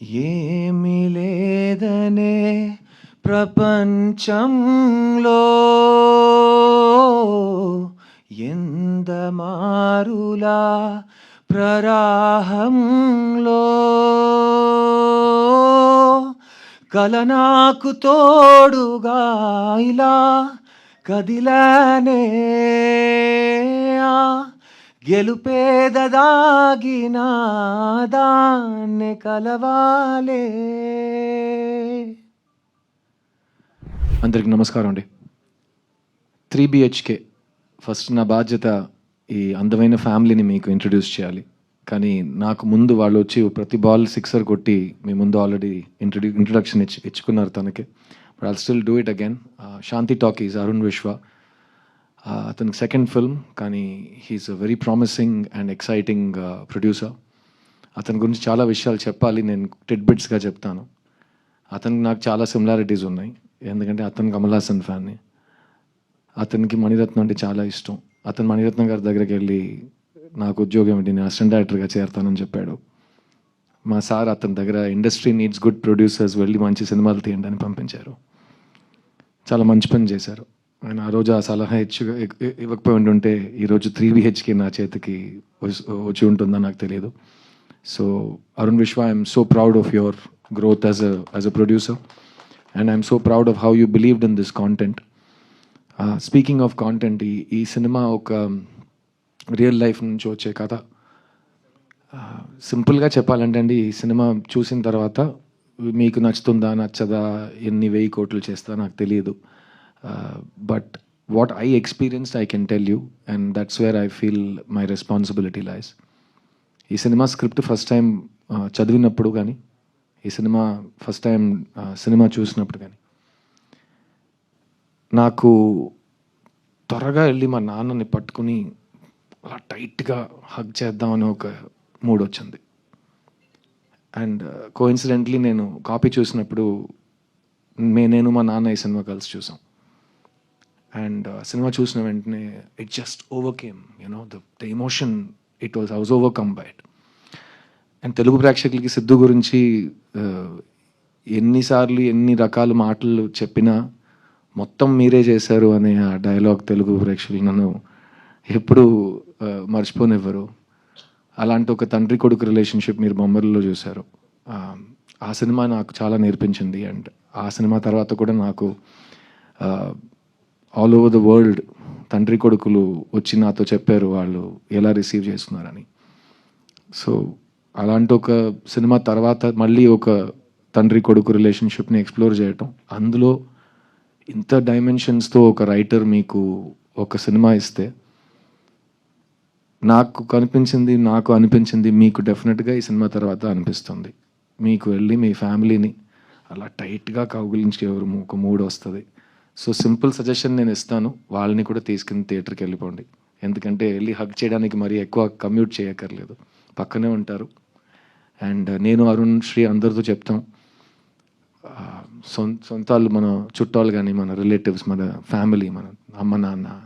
ఏమి లేదనే ప్రపంచంలో ఎంద మారులా ప్రరాహంలో కల నాకు తోడుగా ఇలా కదిలానే ఆ గెలుపేదదాగిన దాన్ని కలవాలే. అందరికి నమస్కారం అండి. త్రీ బిహెచ్కే ఫస్ట్ నా బాధ్యత ఈ అందమైన ఫ్యామిలీని మీకు ఇంట్రడ్యూస్ చేయాలి. కానీ నాకు ముందు వాళ్ళు వచ్చి ప్రతి బాల్ సిక్సర్ కొట్టి మీ ముందు ఆల్రెడీ ఇంట్రడ్యూ ఇంట్రడక్షన్ ఇచ్చి ఇచ్చుకున్నారు తనకి. But I still do it again Shanti Talkies Arun Vishwa అతని అతనికి సెకండ్ ఫిల్మ్ కానీ he's a very promising and exciting producer అతని గురించి చాలా విషయాలు చెప్పాలి నేను టెడ్ బిట్స్గా చెప్తాను. అతనికి నాకు చాలా సిమిలారిటీస్ ఉన్నాయి ఎందుకంటే అతను కమల్ హాసన్ ఫ్యాన్ని అతనికి మణిరత్నం అంటే చాలా ఇష్టం. అతను మణిరత్నం గారి దగ్గరికి వెళ్ళి నాకు ఉద్యోగం ఏంటి? నేను అసిస్టెంట్ డైరెక్టర్గా చేరతానని చెప్పాడు. మా సార్ అతని దగ్గర ఇండస్ట్రీ నీడ్స్ గుడ్ ప్రొడ్యూసర్స్ వెళ్ళి మంచి సినిమాలు తీయండి అని పంపించారు. చాలా మంచి పని చేశారు. ఆయన ఆ రోజు ఆ సలహా ఇచ్చుగా ఇవ్వకపోయి ఉంటుంటే ఈరోజు త్రీ బిహెచ్కి నా చేతికి వచ్చి ఉంటుందో నాకు తెలియదు. So Arun Vishwa I'm so proud of your growth as a as a producer and I'm so proud of how you believed in this content speaking of content ఈ ఈ సినిమా ఒక um, రియల్ లైఫ్ నుంచి వచ్చే కథ. Uh, సింపుల్గా చెప్పాలంటే అండి ఈ సినిమా చూసిన తర్వాత మీకు నచ్చుతుందా నచ్చదా ఎన్ని వెయ్యి కోట్లు చేస్తా నాకు తెలియదు. But what I experienced I can tell you and that's where I feel my responsibility lies ఈ సినిమా స్క్రిప్ట్ ఫస్ట్ టైం చదివినప్పుడు కానీ ఈ సినిమా ఫస్ట్ టైం సినిమా చూసినప్పుడు కానీ నాకు త్వరగా వెళ్ళి మా నాన్నని పట్టుకుని అలా టైట్గా హగ్ చేద్దామని ఒక మూడ్ వచ్చింది. అండ్ కోఇన్సిడెంట్లీ నేను కాపీ చూసినప్పుడు మే నేను మా నాన్న ఈ సినిమా కలిసి చూసాం. అండ్ సినిమా చూసిన వెంటనే it just overcame you know the the emotion it was house overcome by it and Telugu ప్రేక్షకులకి సిద్ధు గురించి ఎన్నిసార్లు ఎన్ని రకాల మాటలు చెప్పినా మొత్తం మీరే చేశారు అనే ఆ డైలాగ్ తెలుగు ప్రేక్షకులు నన్ను ఎప్పుడు మర్చిపోనివ్వరు. అలాంటి ఒక తండ్రి కొడుకు రిలేషన్షిప్ మీరు బొమ్మరిలో చూశారు. ఆ సినిమా నాకు చాలా నేర్పించింది. అండ్ ఆ సినిమా తర్వాత కూడా నాకు ఆల్ ఓవర్ ద వరల్డ్ తండ్రి కొడుకులు వచ్చి నాతో చెప్పారు వాళ్ళు ఎలా రిసీవ్ చేస్తున్నారని. సో అలాంటి ఒక సినిమా తర్వాత మళ్ళీ ఒక తండ్రి కొడుకు రిలేషన్షిప్ని ఎక్స్ప్లోర్ చేయటం అందులో ఇంత డైమెన్షన్స్తో ఒక రైటర్ మీకు ఒక సినిమా ఇస్తే నాకు కనిపించింది నాకు అనిపించింది మీకు డెఫినెట్గా ఈ సినిమా తర్వాత అనిపిస్తుంది. మీకు వెళ్ళి మీ ఫ్యామిలీని అలా టైట్గా కౌగిలించి ఒక మూడ్ వస్తుంది. సో సింపుల్ సజెషన్ నేను ఇస్తాను. వాళ్ళని కూడా తీసుకుని థియేటర్కి వెళ్ళిపోండి. ఎందుకంటే వెళ్ళి హగ్ చేయడానికి మరీ ఎక్కువ కమ్యూట్ చేయక్కర్లేదు. పక్కనే ఉంటారు. అండ్ uh, నేను అరుణ్ శ్రీ అందరితో చెప్తాం. సొంత సొంతాలు మన చుట్టాలు కానీ మన రిలేటివ్స్ మన ఫ్యామిలీ మన అమ్మ నాన్న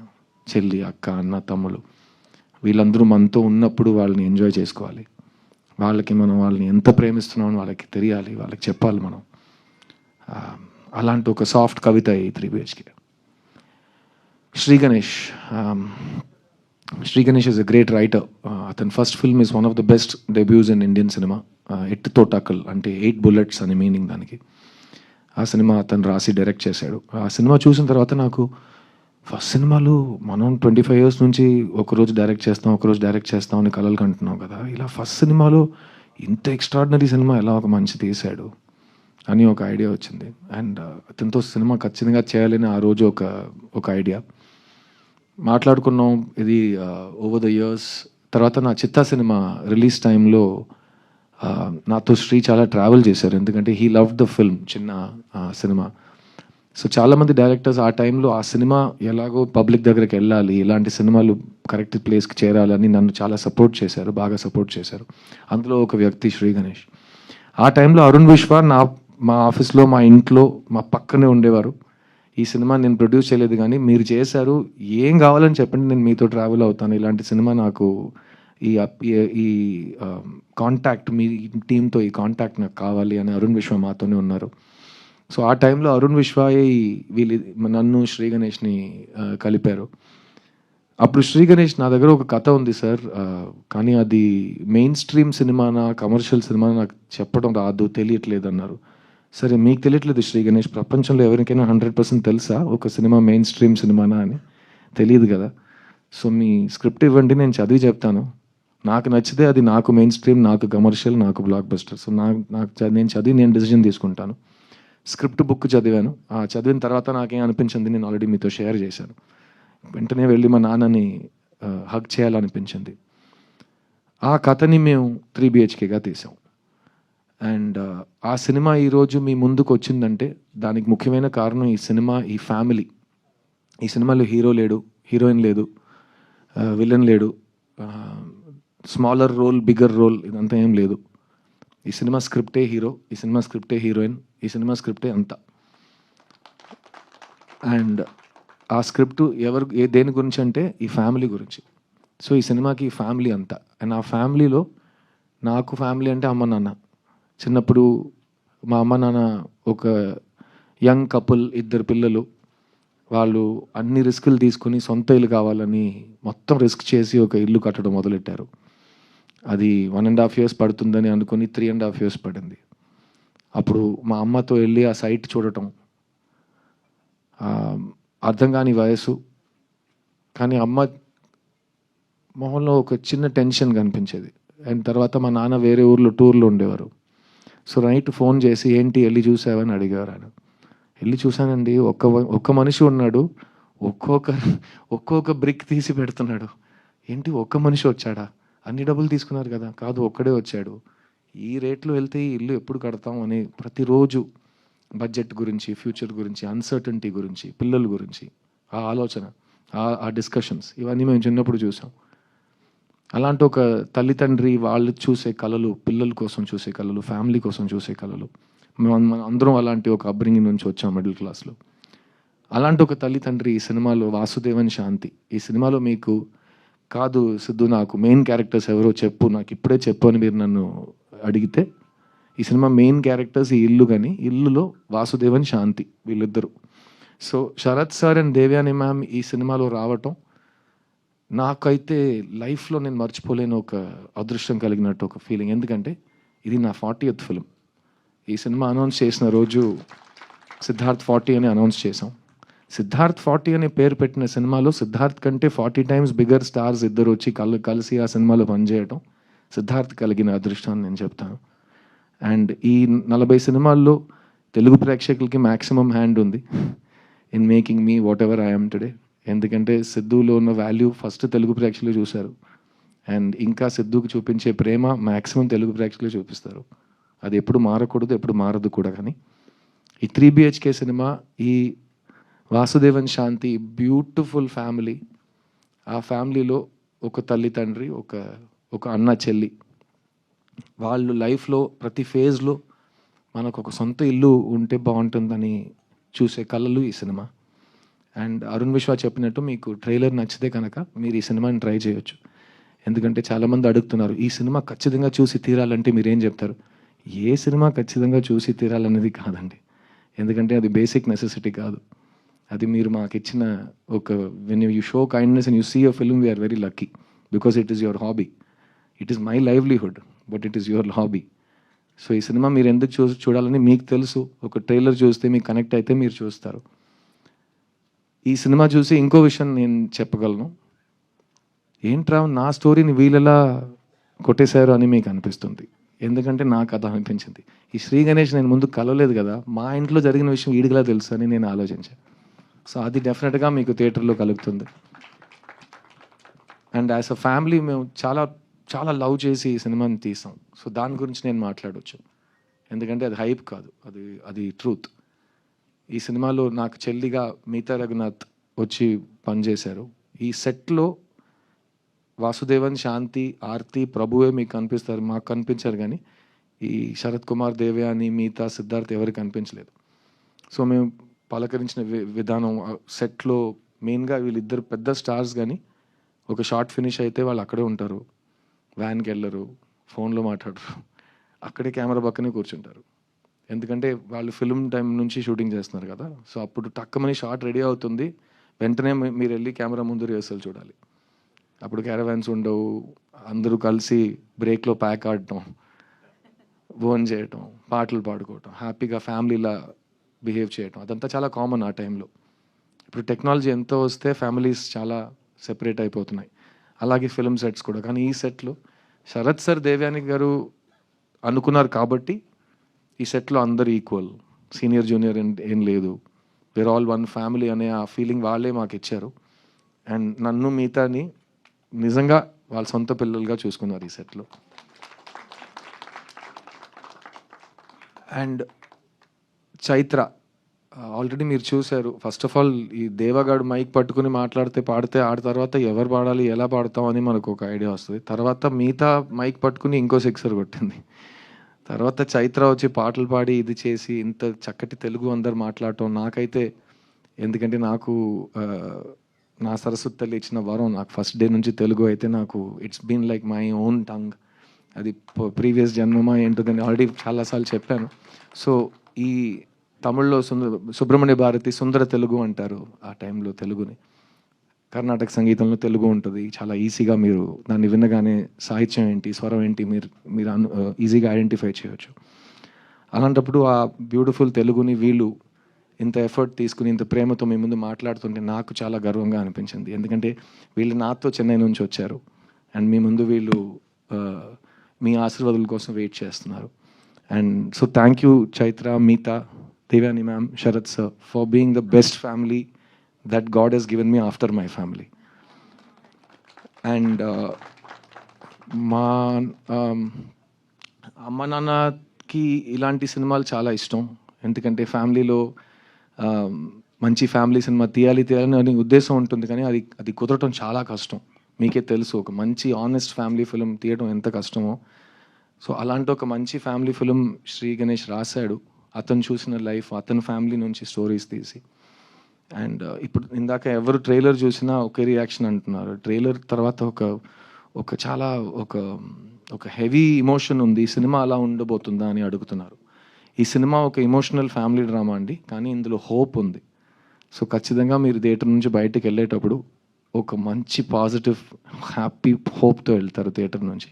చెల్లి అక్క అన్న తమ్ముడు వీళ్ళందరూ మనతో ఉన్నప్పుడు వాళ్ళని ఎంజాయ్ చేసుకోవాలి. వాళ్ళకి మనం వాళ్ళని ఎంత ప్రేమిస్తున్నామో వాళ్ళకి తెలియాలి. వాళ్ళకి చెప్పాలి మనం. అలాంటి ఒక సాఫ్ట్ కవిత ఈ three BHK Sri Ganesh um, Sri Ganesh is a great writer అతని first film is one of the best debuts in Indian cinema at Thottakkal అంటే ఎయిట్ బుల్లెట్స్ అని మీనింగ్ దానికి. ఆ సినిమా అతను రాసి డైరెక్ట్ చేశాడు. ఆ సినిమా చూసిన తర్వాత నాకు ఫస్ట్ సినిమాలు మనం ట్వంటీ ఫైవ్ ఇయర్స్ నుంచి ఒకరోజు డైరెక్ట్ చేస్తాం ఒకరోజు డైరెక్ట్ చేస్తాం అని కలలు కంటున్నాం కదా. ఇలా ఫస్ట్ సినిమాలో ఇంత ఎక్స్ట్రాడినరీ సినిమా ఎలా ఒక మంచి తీశాడు? అని ఒక ఐడియా వచ్చింది. అండ్ uh, అతనితో సినిమా ఖచ్చితంగా చేయాలని ఆ రోజు ఒక ఒక ఐడియా. మాట్లాడుకున్నాం. ఇది ఓవర్ ద ఇయర్స్ తర్వాత నా చిత్తా సినిమా రిలీజ్ టైంలో uh, నాతో శ్రీ చాలా ట్రావెల్ చేశారు. ఎందుకంటే హీ లవ్ ద ఫిల్మ్ చిన్న uh, సినిమా. సో చాలామంది డైరెక్టర్స్ ఆ టైంలో ఆ సినిమా ఎలాగో పబ్లిక్ దగ్గరికి వెళ్ళాలి ఇలాంటి సినిమాలు కరెక్ట్ ప్లేస్కి చేరాలని నన్ను చాలా సపోర్ట్ చేశారు బాగా సపోర్ట్ చేశారు. అందులో ఒక వ్యక్తి శ్రీ గణేష్. ఆ టైంలో అరుణ్ విశ్వ నా మా ఆఫీస్లో మా ఇంట్లో మా పక్కనే ఉండేవారు. ఈ సినిమా నేను ప్రొడ్యూస్ చేయలేదు కానీ మీరు చేశారు. ఏం కావాలని చెప్పండి నేను మీతో ట్రావెల్ అవుతాను. ఇలాంటి సినిమా నాకు ఈ ఈ- కాంటాక్ట్ మీ టీంతో ఈ కాంటాక్ట్ నాకు కావాలి అని అరుణ్ విశ్వ మాతోనే ఉన్నారు. సో ఆ టైంలో అరుణ్ విశ్వాయే వీళ్ళు నన్ను శ్రీ గణేష్ని కలిపారు. అప్పుడు శ్రీ గణేష్ నా దగ్గర ఒక కథ ఉంది సార్. కానీ అది మెయిన్ స్ట్రీమ్ సినిమానా కమర్షియల్ సినిమా నాకు చెప్పడం రాదు తెలియట్లేదు అన్నారు. సరే మీకు తెలియట్లేదు శ్రీ గణేష్ ప్రపంచంలో ఎవరికైనా హండ్రెడ్ పర్సెంట్ తెలుసా? ఒక సినిమా మెయిన్ స్ట్రీమ్ సినిమానా అని. తెలియదు కదా. సో మీ స్క్రిప్ట్ ఇవ్వండి నేను చదివి చెప్తాను. నాకు నచ్చితే అది నాకు మెయిన్ స్ట్రీమ్ నాకు కమర్షియల్ నాకు బ్లాక్ బస్టర్ సో నాకు నాకు నేను చదివి నేను డిసిజన్ తీసుకుంటాను. స్క్రిప్ట్ బుక్ చదివాను. ఆ చదివిన తర్వాత నాకేం అనిపించింది? నేను ఆల్రెడీ మీతో షేర్ చేశాను. వెంటనే వెళ్ళి మా నాన్నని హక్ చేయాలనిపించింది. ఆ కథని మేము త్రీ బిహెచ్కేగా తీసాం. అండ్ ఆ సినిమా ఈరోజు మీ ముందుకు వచ్చిందంటే దానికి ముఖ్యమైన కారణం ఈ సినిమా ఈ ఫ్యామిలీ. ఈ సినిమాలో హీరో లేడు హీరోయిన్ లేదు విలన్ లేడు స్మాలర్ రోల్ బిగ్గర్ రోల్ ఇదంతా ఏం లేదు. ఈ సినిమా స్క్రిప్టే హీరో ఈ సినిమా స్క్రిప్టే హీరోయిన్ ఈ సినిమా స్క్రిప్టే అంతా. అండ్ ఆ స్క్రిప్ట్ ఎవరు ఏ దేని గురించి అంటే ఈ ఫ్యామిలీ గురించి. సో ఈ సినిమాకి ఈ ఫ్యామిలీ అంతా. అండ్ ఆ ఫ్యామిలీలో నాకు ఫ్యామిలీ అంటే అమ్మ నాన్న. చిన్నప్పుడు మా అమ్మ నాన్న ఒక యంగ్ కపుల్ ఇద్దరు పిల్లలు వాళ్ళు అన్ని రిస్కులు తీసుకుని సొంత ఇల్లు కావాలని మొత్తం రిస్క్ చేసి ఒక ఇల్లు కట్టడం మొదలెట్టారు. అది వన్ అండ్ హాఫ్ ఇయర్స్ పడుతుందని అనుకుని త్రీ అండ్ హాఫ్ ఇయర్స్ పడింది. అప్పుడు మా అమ్మతో వెళ్ళి ఆ సైట్ చూడటం అర్థం కాని వయసు కానీ అమ్మ మొహంలో ఒక చిన్న టెన్షన్ కనిపించేది. అండ్ తర్వాత మా నాన్న వేరే ఊర్లో టూర్లో ఉండేవారు. సో నైట్ ఫోన్ చేసి ఏంటి వెళ్ళి చూసావని అడిగారు ఆయన. వెళ్ళి చూశానండి ఒక్క ఒక్క మనిషి ఉన్నాడు ఒక్కొక్క ఒక్కొక్క బ్రిక్ తీసి పెడుతున్నాడు. ఏంటి ఒక్క మనిషి వచ్చాడా? అన్ని డబ్బులు తీసుకున్నారు కదా కాదు ఒక్కడే వచ్చాడు. ఈ రేట్లో వెళ్తే ఈ ఇల్లు ఎప్పుడు కడతాం? అని ప్రతిరోజు బడ్జెట్ గురించి ఫ్యూచర్ గురించి అన్సర్టనిటీ గురించి పిల్లల గురించి ఆ ఆలోచన ఆ డిస్కషన్స్ ఇవన్నీ మేము చిన్నప్పుడు చూసాం. అలాంటి ఒక తల్లిదండ్రి వాళ్ళు చూసే కళలు పిల్లల కోసం చూసే కళలు ఫ్యామిలీ కోసం చూసే కళలు. మేము మనం అందరం అలాంటి ఒక అబ్రింగింగ్ నుంచి వచ్చాం మిడిల్ క్లాస్లో అలాంటి ఒక తల్లి తండ్రి ఈ సినిమాలో వాసుదేవన్ శాంతి. ఈ సినిమాలో మీకు కాదు సిద్ధు నాకు మెయిన్ క్యారెక్టర్స్ ఎవరో చెప్పు నాకు ఇప్పుడే చెప్పు అని మీరు నన్ను అడిగితే ఈ సినిమా మెయిన్ క్యారెక్టర్స్ ఈ ఇల్లు కానీ ఇల్లులో వాసుదేవన్ శాంతి వీళ్ళిద్దరూ. So Sarath sir and Devyani ma'am ఈ సినిమాలో రావటం నాకైతే లైఫ్లో నేను మర్చిపోలేని ఒక అదృష్టం కలిగినట్టు ఒక ఫీలింగ్ ఎందుకంటే ఇది నా ఫార్టీ ఎత్ ఫిలిం ఈ సినిమా అనౌన్స్ చేసిన రోజు సిద్ధార్థ్ ఫార్టీ అని అనౌన్స్ చేసాం సిద్ధార్థ్ ఫార్టీ అనే పేరు పెట్టిన సినిమాలో సిద్ధార్థ్ కంటే ఫార్టీ టైమ్స్ బిగ్గర్ స్టార్స్ ఇద్దరు వచ్చి కల్ కలిసి ఆ సినిమాలో పనిచేయటం సిద్ధార్థ్ కలిగిన అదృష్టం అని నేను చెప్తాను. అండ్ ఈ నలభై సినిమాల్లో తెలుగు ప్రేక్షకులకి మ్యాక్సిమం హ్యాండ్ ఉంది. In making me whatever I'm today ఎందుకంటే సిద్ధులో ఉన్న వాల్యూ ఫస్ట్ తెలుగు ప్రేక్షకులు చూశారు. అండ్ ఇంకా సిద్ధుకు చూపించే ప్రేమ మ్యాక్సిమం తెలుగు ప్రేక్షకులు చూపిస్తారు. అది ఎప్పుడు మారకూడదు ఎప్పుడు మారదు కూడా కానీ. ఈ త్రీ బిహెచ్కే సినిమా ఈ వాసుదేవన్ శాంతి బ్యూటిఫుల్ ఫ్యామిలీ ఆ ఫ్యామిలీలో ఒక తల్లి తండ్రి ఒక ఒక అన్న చెల్లి. వాళ్ళు లైఫ్లో ప్రతి ఫేజ్లో మనకు ఒక సొంత ఇల్లు ఉంటే బాగుంటుందని చూసే కళలు ఈ సినిమా అండ్ అరుణ్ విశ్వా చెప్పినట్టు మీకు ట్రైలర్ నచ్చితే కనుక మీరు ఈ సినిమాని ట్రై చేయొచ్చు. ఎందుకంటే చాలామంది అడుగుతున్నారు ఈ సినిమా ఖచ్చితంగా చూసి తీరాలంటే మీరు ఏం చెప్తారు? ఏ సినిమా ఖచ్చితంగా చూసి తీరాలనేది కాదండి. ఎందుకంటే అది బేసిక్ నెసెసిటీ కాదు. అది మీరు మాకు ఇచ్చిన ఒక when you show kindness and you see a film we're very lucky because it is your hobby it is my livelihood but it is your hobby so ఈ సినిమా మీరు ఎందుకు చూ చూడాలని మీకు తెలుసు. ఒక ట్రైలర్ చూస్తే మీకు కనెక్ట్ అయితే మీరు చూస్తారు. ఈ సినిమా చూసి ఇంకో విషయం నేను చెప్పగలను. ఏంట్రా నా స్టోరీని వీళ్ళెలా కొట్టేశారు అని మీకు అనిపిస్తుంది. ఎందుకంటే నాకు అది అనిపించింది ఈ శ్రీ గణేష్ నేను ముందు కలవలేదు కదా మా ఇంట్లో జరిగిన విషయం ఈడిగలా తెలుసు అని నేను ఆలోచించాను సో అది డెఫినెట్గా మీకు థియేటర్లో కలుగుతుంది. అండ్ యాజ్ అ ఫ్యామిలీ మేము చాలా చాలా లవ్ చేసి ఈ సినిమాని తీసాం. సో దాని గురించి నేను మాట్లాడవచ్చు ఎందుకంటే అది హైప్ కాదు. అది అది ట్రూత్. ఈ సినిమాలో నాకు చెల్లిగా మీతా రఘునాథ్ వచ్చి పనిచేశారు. ఈ సెట్లో వాసుదేవన్ శాంతి ఆర్తి ప్రభువే మీకు కనిపిస్తారు. మాకు కనిపించారు కానీ ఈ శరత్ కుమార్ దేవయాని మిగతా సిద్ధార్థ్ ఎవరికి కనిపించలేదు. సో మేము పలకరించిన వి- విధానం సెట్లో మెయిన్గా వీళ్ళిద్దరు పెద్ద స్టార్స్ కానీ ఒక షార్ట్ ఫినిష్ అయితే వాళ్ళు అక్కడే ఉంటారు. వ్యాన్కి వెళ్ళరు ఫోన్లో మాట్లాడరు. అక్కడే కెమెరా పక్కనే కూర్చుంటారు. ఎందుకంటే వాళ్ళు ఫిల్మ్ టైం నుంచి షూటింగ్ చేస్తున్నారు కదా. సో అప్పుడు టక్కమని షార్ట్ రెడీ అవుతుంది. వెంటనే మీరు వెళ్ళి కెమెరా ముందు రిహర్సల్ చూడాలి. అప్పుడు క్యారవాన్స్ ఉండవు. అందరూ కలిసి బ్రేక్లో ప్యాక్ ఆడటం ఓన్ చేయటం పాటలు పాడుకోవటం హ్యాపీగా ఫ్యామిలీలా బిహేవ్ చేయటం అదంతా చాలా కామన్ ఆ టైంలో. ఇప్పుడు టెక్నాలజీ ఎంతో వస్తే ఫ్యామిలీస్ చాలా సెపరేట్ అయిపోతున్నాయి. అలాగే ఫిల్మ్ సెట్స్ కూడా. కానీ ఈ సెట్లో శరత్ సార్ దేవ్యాని గారు అనుకున్నారు కాబట్టి ఈ సెట్లో అందరు ఈక్వల్. సీనియర్ జూనియర్ ఏం లేదు. వేర్ ఆల్ వన్ ఫ్యామిలీ అనే ఆ ఫీలింగ్ వాళ్ళే మాకు ఇచ్చారు. అండ్ నన్ను మిగతాని నిజంగా వాళ్ళ సొంత పిల్లలుగా చూసుకున్నారు ఈ సెట్లో. అండ్ చైత్ర ఆల్రెడీ మీరు చూశారు. ఫస్ట్ ఆఫ్ ఆల్ ఈ దేవగాడు మైక్ పట్టుకుని మాట్లాడితే పాడితే ఆడ తర్వాత ఎవరు పాడాలి ఎలా పాడతాం అని మనకు ఒక ఐడియా వస్తుంది. తర్వాత మిగతా మైక్ పట్టుకుని ఇంకో సిక్సర్ కొట్టింది. తర్వాత చైత్ర వచ్చి పాటలు పాడి ఇది చేసి ఇంత చక్కటి తెలుగు అందరు మాట్లాడటం నాకైతే ఎందుకంటే నాకు నా సరస్వతి తల్లి ఇచ్చిన వరం నాకు ఫస్ట్ డే నుంచి తెలుగు అయితే నాకు it's been like my own tongue అది ప్రీవియస్ జన్మమా ఏంటో నేను ఆల్రెడీ చాలాసార్లు చెప్పాను. సో ఈ తమిళ్ళో సుందర సుబ్రహ్మణ్య భారతి సుందర తెలుగు అంటారు ఆ టైంలో తెలుగుని. కర్ణాటక సంగీతంలో తెలుగు ఉంటుంది. చాలా ఈజీగా మీరు దాన్ని వినగానే సాహిత్యం ఏంటి స్వరం ఏంటి మీరు మీరు అను ఈజీగా ఐడెంటిఫై చేయొచ్చు. అలాంటప్పుడు ఆ బ్యూటిఫుల్ తెలుగుని వీళ్ళు ఇంత ఎఫర్ట్ తీసుకుని ఇంత ప్రేమతో మీ ముందు మాట్లాడుతుంటే నాకు చాలా గర్వంగా అనిపించింది. ఎందుకంటే వీళ్ళు నాతో చెన్నై నుంచి వచ్చారు. అండ్ మీ ముందు వీళ్ళు మీ ఆశీర్వాదాల కోసం వెయిట్ చేస్తున్నారు. And so thank you Chaitra Meetha Devyani ma'am Sarath sir for being the best family that God has given me after my family and మా um, అమ్మ నాన్నకి ఇలాంటి సినిమాలు చాలా ఇష్టం. ఎందుకంటే ఫ్యామిలీలో um, మంచి ఫ్యామిలీ సినిమా తీయాలి తీయాలని అనే ఉద్దేశం ఉంటుంది కానీ అది అది కుదరటం చాలా కష్టం. మీకే తెలుసు ఒక మంచి ఆనెస్ట్ ఫ్యామిలీ ఫిలిం తీయడం ఎంత కష్టమో. సో అలాంటి ఒక మంచి ఫ్యామిలీ ఫిలిం శ్రీ గణేష్ రాశాడు. అతను చూసిన లైఫ్ అతని ఫ్యామిలీ నుంచి స్టోరీస్ తీసి. అండ్ uh, ఇప్పుడు ఇందాక ఎవరు ట్రైలర్ చూసినా ఒకే రియాక్షన్ అంటున్నారు. ట్రైలర్ తర్వాత ఒక ఒక చాలా ఒక ఒక హెవీ ఇమోషన్ ఉంది. ఈ సినిమా అలా ఉండబోతుందా అని అడుగుతున్నారు. ఈ సినిమా ఒక ఇమోషనల్ ఫ్యామిలీ డ్రామా అండి. కానీ ఇందులో హోప్ ఉంది. సో ఖచ్చితంగా మీరు థియేటర్ నుంచి బయటకు వెళ్ళేటప్పుడు ఒక మంచి పాజిటివ్ హ్యాపీ హోప్తో వెళ్తారు థియేటర్ నుంచి.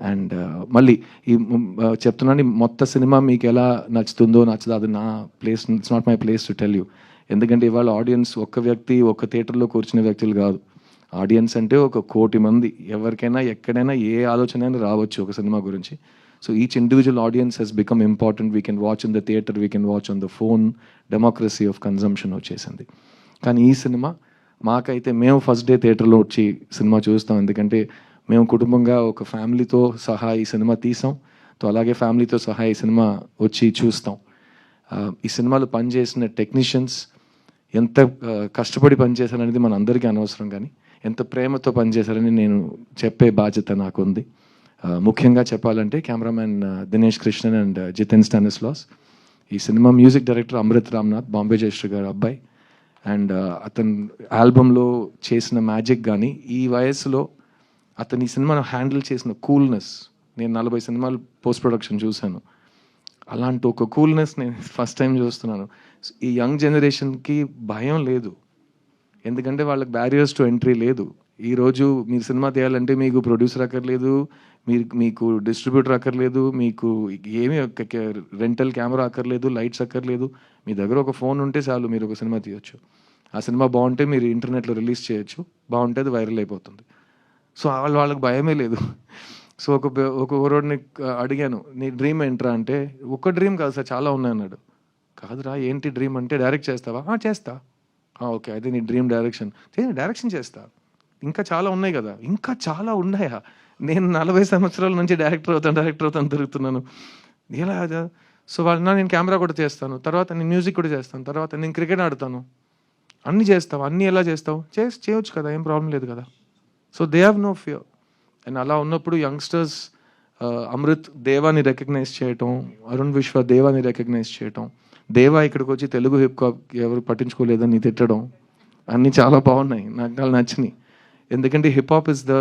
అండ్ uh, మళ్ళీ ఈ uh, చెప్తున్నాను మొత్తం సినిమా మీకు ఎలా నచ్చుతుందో నచ్చదో అది నా place it's not my place to tell you. ఎందుకంటే ఇవాళ ఆడియన్స్ ఒక్క వ్యక్తి ఒక్క థియేటర్లో కూర్చునే వ్యక్తులు కాదు. ఆడియన్స్ అంటే ఒక కోటి మంది. ఎవరికైనా ఎక్కడైనా ఏ ఆలోచన అయినా రావచ్చు ఒక సినిమా గురించి. So each individual audience has become important we can watch in the theatre we can watch on the phone democracy of consumption వచ్చేసింది. కానీ ఈ సినిమా మాకైతే మేము ఫస్ట్ డే థియేటర్లో వచ్చి సినిమా చూస్తాం. ఎందుకంటే మేము కుటుంబంగా ఒక ఫ్యామిలీతో సహా ఈ సినిమా తీసాం. సో అలాగే ఫ్యామిలీతో సహా ఈ సినిమా వచ్చి చూస్తాం. ఈ సినిమాలో పనిచేసిన టెక్నీషియన్స్ ఎంత కష్టపడి పనిచేశారనేది మన అందరికీ అనవసరం కానీ ఎంత ప్రేమతో పనిచేశారని నేను చెప్పే బాధ్యత నాకు ఉంది ముఖ్యంగా చెప్పాలంటే cameraman Dinesh Krishnan and Jithen Stanislaus. ఈ సినిమా మ్యూజిక్ డైరెక్టర్ అమృత్ రామ్నాథ్ బాంబే జయశ్రీ గారు అబ్బాయి. అండ్ అతను ఆల్బంలో చేసిన మ్యాజిక్ కానీ ఈ వయసులో అతని ఈ సినిమాను హ్యాండిల్ చేసిన కూల్నెస్. నేను నలభై సినిమాలు పోస్ట్ ప్రొడక్షన్ చూశాను. అలాంటి ఒక కూల్నెస్ నేను ఫస్ట్ టైం చూస్తున్నాను. ఈ యంగ్ జనరేషన్కి భయం లేదు. ఎందుకంటే వాళ్ళకి బ్యారియర్స్ టు ఎంట్రీ లేదు. ఈరోజు మీరు సినిమా తీయాలంటే మీకు ప్రొడ్యూసర్ అక్కర్లేదు మీరు మీకు డిస్ట్రిబ్యూటర్ అక్కర్లేదు మీకు ఏమీ రెంటల్ కెమెరా అక్కర్లేదు లైట్స్ అక్కర్లేదు. మీ దగ్గర ఒక ఫోన్ ఉంటే చాలు మీరు ఒక సినిమా తీయొచ్చు. ఆ సినిమా బాగుంటే మీరు ఇంటర్నెట్లో రిలీజ్ చేయొచ్చు. బాగుంటే అది వైరల్ అయిపోతుంది. సో వాళ్ళ వాళ్ళకి భయమే లేదు. సో ఒక ఒక ఊరోడిని అడిగాను నీ డ్రీమ్ ఏంట్రా? అంటే ఒక్క డ్రీమ్ కాదు సార్ చాలా ఉన్నాయి అన్నాడు కాదురా ఏంటి డ్రీమ్ అంటే డైరెక్ట్ చేస్తావా? చేస్తా. ఓకే అయితే నీ డ్రీమ్ డైరెక్షన్. డైరెక్షన్ చేస్తా. ఇంకా చాలా ఉన్నాయి కదా. ఇంకా చాలా ఉన్నాయా? నేను నలభై సంవత్సరాల నుంచి డైరెక్టర్ అవుతాను డైరెక్టర్ అవుతాను తిరుగుతున్నాను. ఎలా సో వాళ్ళ నేను కెమెరా కూడా చేస్తాను తర్వాత నేను మ్యూజిక్ కూడా చేస్తాను తర్వాత నేను క్రికెట్ ఆడతాను. అన్నీ చేస్తావు? అన్నీ ఎలా చేస్తావు? చేసి చేయొచ్చు కదా ఏం ప్రాబ్లం లేదు కదా. So they have no fear. And అలా ఉన్నప్పుడు యంగ్స్టర్స్ అమృత్ దేవాని రికగ్నైజ్ చేయటం అరుణ్ విశ్వ దేవాని రికగ్నైజ్ చేయటం దేవా ఇక్కడికి వచ్చి తెలుగు హిప్ హాప్ ఎవరు పట్టించుకోలేదని తిట్టడం అన్నీ చాలా బాగున్నాయి నాకు చాలా నచ్చినాయి. ఎందుకంటే hip hop is the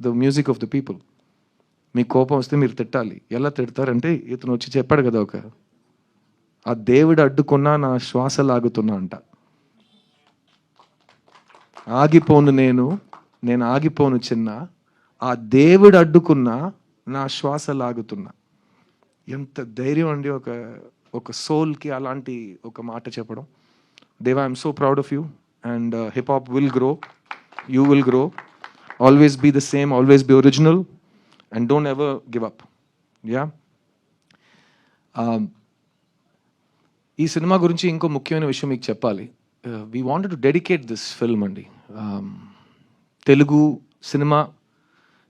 the music of the people మీ కోపం వస్తే మీరు తిట్టాలి. ఎలా తిడతారంటే ఇతను వచ్చి చెప్పాడు కదా ఒక ఆ దేవుడు అడ్డుకున్నా నా శ్వాస లాగుతున్నా అంట. ఆగిపోను నేను నేను ఆగిపోను చిన్న ఆ దేవుడు అడ్డుకున్నా నా శ్వాస లాగుతున్నా. ఎంత ధైర్యం అండి ఒక ఒక సోల్కి అలాంటి ఒక మాట చెప్పడం. Dev I'm so proud of you and hip hop will grow you will grow always be the same always be original and don't ever give up yeah ఈ సినిమా గురించి ఇంకో ముఖ్యమైన విషయం మీకు చెప్పాలి. We wanted to dedicate this film అండి. Um, Telugu cinema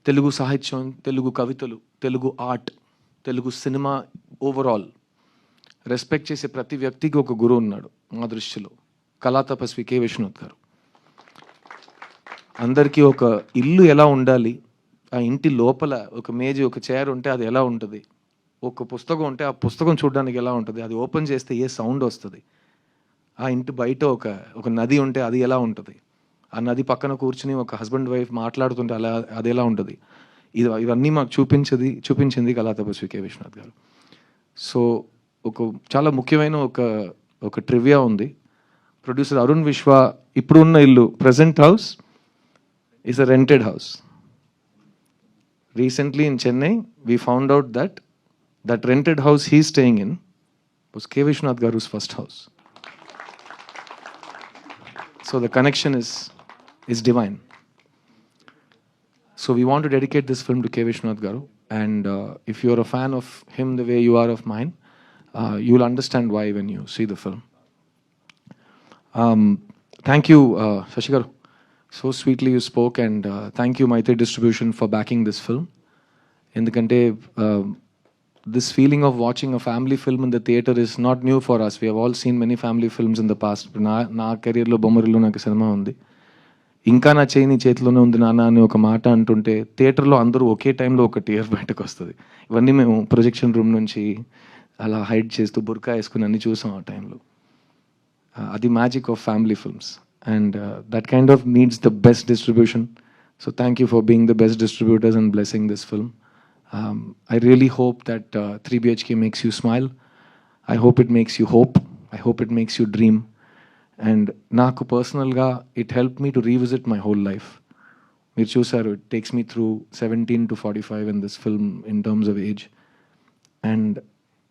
Telugu సాహిత్యం తెలుగు కవితలు Telugu art Telugu cinema overall respect చేసే ప్రతి వ్యక్తికి ఒక గురువు ఉన్నాడు మా దృష్టిలో. కళా తపస్వి కే. విశ్వనాథ్ గారు. అందరికీ ఒక ఇల్లు ఎలా ఉండాలి? ఆ ఇంటి లోపల ఒక మేజీ ఒక చైర్ ఉంటే అది ఎలా ఉంటుంది? ఒక పుస్తకం ఉంటే ఆ పుస్తకం చూడడానికి ఎలా ఉంటుంది? అది ఓపెన్ చేస్తే ఏ సౌండ్ వస్తుంది? ఆ ఇంటి బయట ఒక ఒక నది ఉంటే అది ఎలా ఉంటుంది? ఆ నది పక్కన కూర్చుని ఒక హస్బెండ్ వైఫ్ మాట్లాడుతుంటే అలా అది ఎలా ఉంటుంది. ఇది ఇవన్నీ మాకు చూపించది చూపించింది కళా తపస్వి కె విశ్వనాథ్ గారు. సో ఒక చాలా ముఖ్యమైన ఒక ఒక ట్రివియా ఉంది. ప్రొడ్యూసర్ అరుణ్ విశ్వ ఇప్పుడున్న ఇల్లు present house is a rented house recently in Chennai we found out that that rented house he staying in was K Vishwanath గారుస్ first house so the connection is is divine. So we want to dedicate this film to K. Vishwanath Garu, and uh, if you're a fan of him the way you are of mine, uh, you'll understand why when you see the film. Um, thank you, uh, Shashi Garu. So sweetly you spoke, and uh, thank you, Maitri Distribution, for backing this film. ఎందుకంటే this feeling of watching a family film in the theatre is not new for us we all seen many family films in the past నా నా కెరియర్లో బొమ్మరిలో నాకు cinema ఉంది ఇంకా నా చేయి నీ చేతిలోనే ఉంది నాన్న అని ఒక మాట అంటుంటే థియేటర్లో అందరూ ఒకే టైంలో ఒక టీయర్ బయటకు వస్తుంది. ఇవన్నీ మేము ప్రొజెక్షన్ రూమ్ నుంచి అలా హైడ్ చేస్తూ బుర్కా వేసుకుని అన్ని చూసాం ఆ టైంలో. అది magic of family films and that kind of needs the best distribution so thank you for being the best distributors and blessing this film I really hope that three BHK makes you smile I hope it makes you hope I hope it makes you dream and నాకు పర్సనల్గా it help me to revisit my whole life మీరు చూసారు it takes me through seventeen to forty five in this film in terms of age and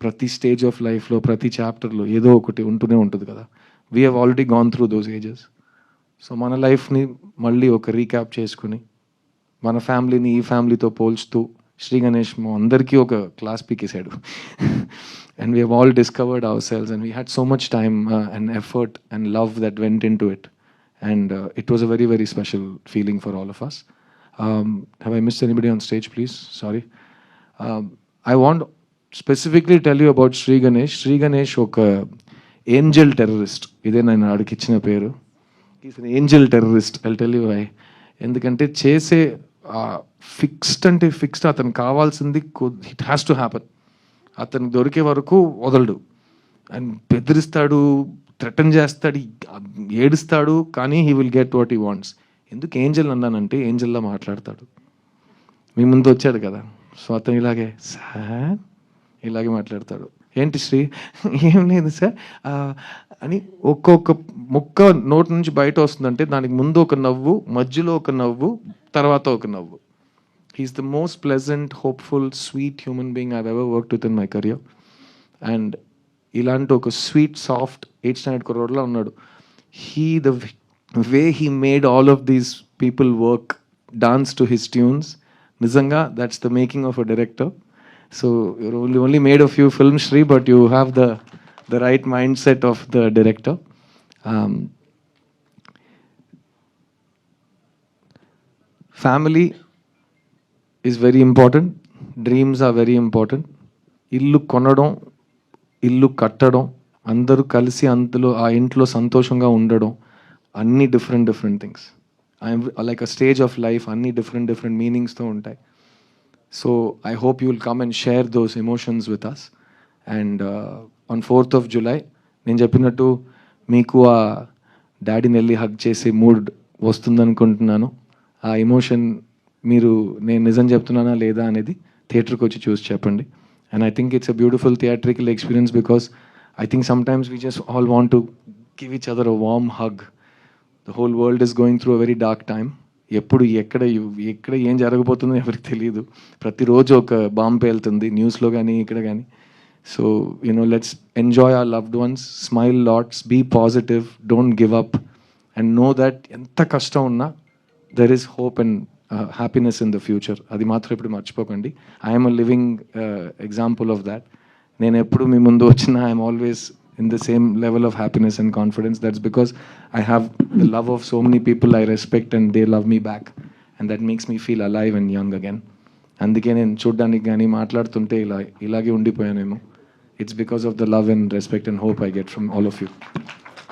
ప్రతి stage of లైఫ్లో ప్రతి చాప్టర్లో ఏదో ఒకటి ఉంటూనే ఉంటుంది కదా. We have already gone through those ages so మన లైఫ్ని మళ్ళీ ఒక రీక్యాప్ చేసుకుని మన ఫ్యామిలీని ఈ ఫ్యామిలీతో పోల్చుతూ శ్రీ గణేష్ మా అందరికీ ఒక class పీకేసాడు and we all discovered ourselves and we had so much time and effort and love that went into it and it was a very very special feeling for all of us have I miss anybody on stage please sorry I want specifically tell you about Shri Ganesh Shri Ganesh ఒక Angel terrorist ఇదే నేను ఆడికి ఇచ్చిన పేరు is angel terrorist I tell you I ఎందుకంటే చేసే fixed అంటే fixed అతను కావాల్సింది ఇట్ హ్యాస్ టు హ్యాపన్ అతనికి దొరికే వరకు వదలడు. అండ్ బెదిరిస్తాడు థ్రెటన్ చేస్తాడు ఏడుస్తాడు కానీ he will get what he wants ఎందుకు ఏంజల్ అన్నానంటే ఏంజల్లా మాట్లాడతాడు. మీ ముందు వచ్చాడు కదా. సో అతను ఇలాగే సార్? ఇలాగే మాట్లాడతాడు. ఏంటి శ్రీ? ఏం లేదు సార్. అని ఒక్కొక్క ముక్క నోటి నుంచి బయట వస్తుందంటే దానికి ముందు ఒక నవ్వు మధ్యలో ఒక నవ్వు తర్వాత ఒక నవ్వు. He is the most pleasant hopeful sweet human being I ever work with in my career and ఇలాంటి ఒక స్వీట్ సాఫ్ట్ ఎయిట్ స్టాండర్డ్ కుర్రోడ్లో ఉన్నాడు he the way he made all of these people work dance to his tunes నిజంగా that's the making of a director so you're only only made a few film Shri but you have the the right mindset of the director family is very important dreams are very important ఇల్లు కొనడం ఇల్లు కట్టడం అందరూ కలిసి అంతలో ఆ ఇంట్లో సంతోషంగా ఉండడం అన్ని different different things I'm like a stage of life అన్ని డిఫరెంట్ డిఫరెంట్ మీనింగ్స్తో ఉంటాయి. So I hope you will come and share those emotions with us and on fourth of July నేను చెప్పినట్టు మీకు ఆ డాడీని వెళ్ళి హగ్ చేసే మూడ్ వస్తుందనుకుంటున్నాను. ఆ ఎమోషన్ మీరు నేను నిజం చెప్తున్నానా లేదా అనేది థియేటర్కి వచ్చి చూసి చెప్పండి. And I think it's a beautiful theatrical experience because I think sometimes we just all want to give each other a warm hug the whole world is going through a very dark time ఎప్పుడు ఎక్కడ ఎక్కడ ఏం జరగబోతుందో ఎవరికి తెలియదు. ప్రతిరోజు ఒక bomb పేలుతుంది న్యూస్లో కానీ ఇక్కడ కానీ so you know let's enjoy our loved ones smile lots be positive don't give up and know that ఎంత కష్టం ఉన్నా there is hope and happiness in the future అది మాత్రం ఇప్పుడు మర్చిపోకండి. I'm a living example of that నేను ఎప్పుడు మీ ముందు వచ్చినా I'm always in the same level of happiness and confidence that's because I have the love of so many people I respect and they love me back and that makes me feel alive and young again అందుకే నేను చూడడానికి కానీ మాట్లాడుతుంటే ఇలా ఇలాగే ఉండిపోయానేమో. It's because of the love and respect and hope I get from all of you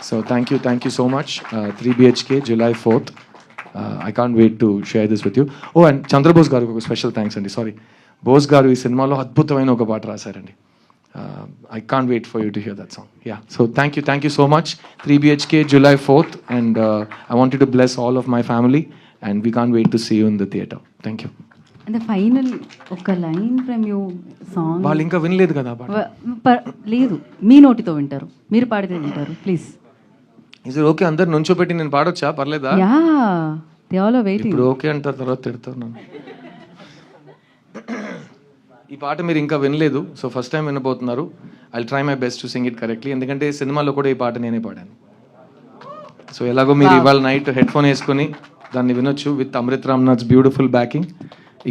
so thank you thank you so much three BHK July fourth I can't wait to share this with you oh and Chandrabose గారికి ఒక special thanks అండి. Sorry Bose గారు ఈ సినిమాలో అద్భుతమైన ఒక పాట రాశారండి. I can't wait for you to hear that song yeah so thank you thank you so much three BHK July fourth and I wanted to bless all of my family and we can't wait to see you in the theater thank you అంటే final ఒక line from you song వాళ్ళు ఇంకా వినలేదు కదా లేదు. మీ నోటితో వింటారు. మీరు పాడితే వింటారు. ప్లీజ్ ఇది ఓకే అందరు నుంచోపెట్టి నేను పాడొచ్చా? పర్లేదా? యా దే ఆల్ వెయిటింగ్ ఇప్పుడు ఓకే అంటారు తర్వాత తిడతారు నన్ను. ఈ పాట మీరు ఇంకా వినలేదు so first time వినబోతున్నారు. I try my best to sing it correctly ఎందుకంటే సినిమాలో కూడా ఈ పాట నేనే పాడాను. సో ఎలాగో మీరు ఇవాళ నైట్ హెడ్ ఫోన్ వేసుకొని దాన్ని వినొచ్చు with Amrit Ramnath's beautiful backing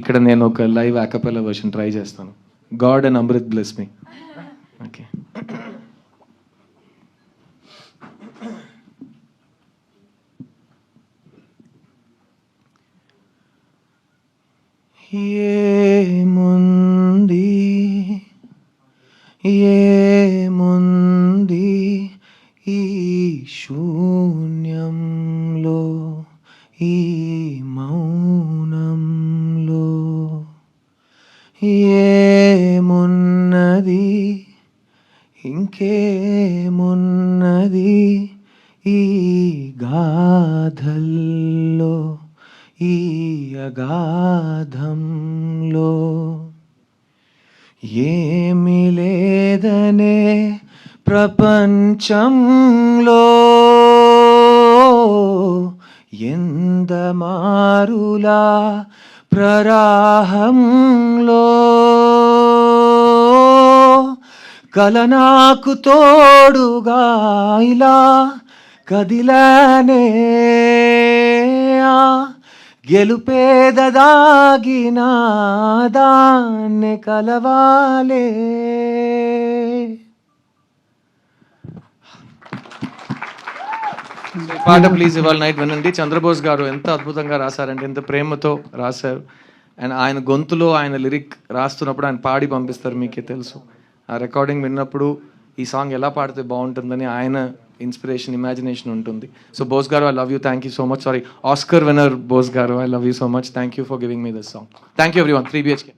ఇక్కడ నేను ఒక live a cappella version try చేస్తాను. God and Amrit bless me okay ఏముంది? ఏముంది ఈ శూన్యంలో? ఈ ప్రపంచంలో ఎందమారులా ప్రరాహంలో కలనాకు తోడుగా ఇలా కదిలానే ఆ గెలుపేదదాగిన దాన్ని కలవాలే. పాట ప్లీజ్ ఇవాళ నైట్ వినండి. చంద్రబోస్ గారు ఎంత అద్భుతంగా రాశారంటే ఎంత ప్రేమతో రాశారు. అండ్ ఆయన గొంతులో ఆయన లిరిక్ రాస్తున్నప్పుడు ఆయన పాడి పంపిస్తారు మీకే తెలుసు. ఆ రికార్డింగ్ విన్నప్పుడు ఈ సాంగ్ ఎలా పాడితే బాగుంటుందని ఆయన ఇన్స్పిరేషన్ ఇమాజినేషన్ ఉంటుంది. సో బోస్ గారు I love you thank you so much. Sorry Oscar winner Bose గారు I love you so much. Thank you for giving me this song. Thank you everyone three BHK.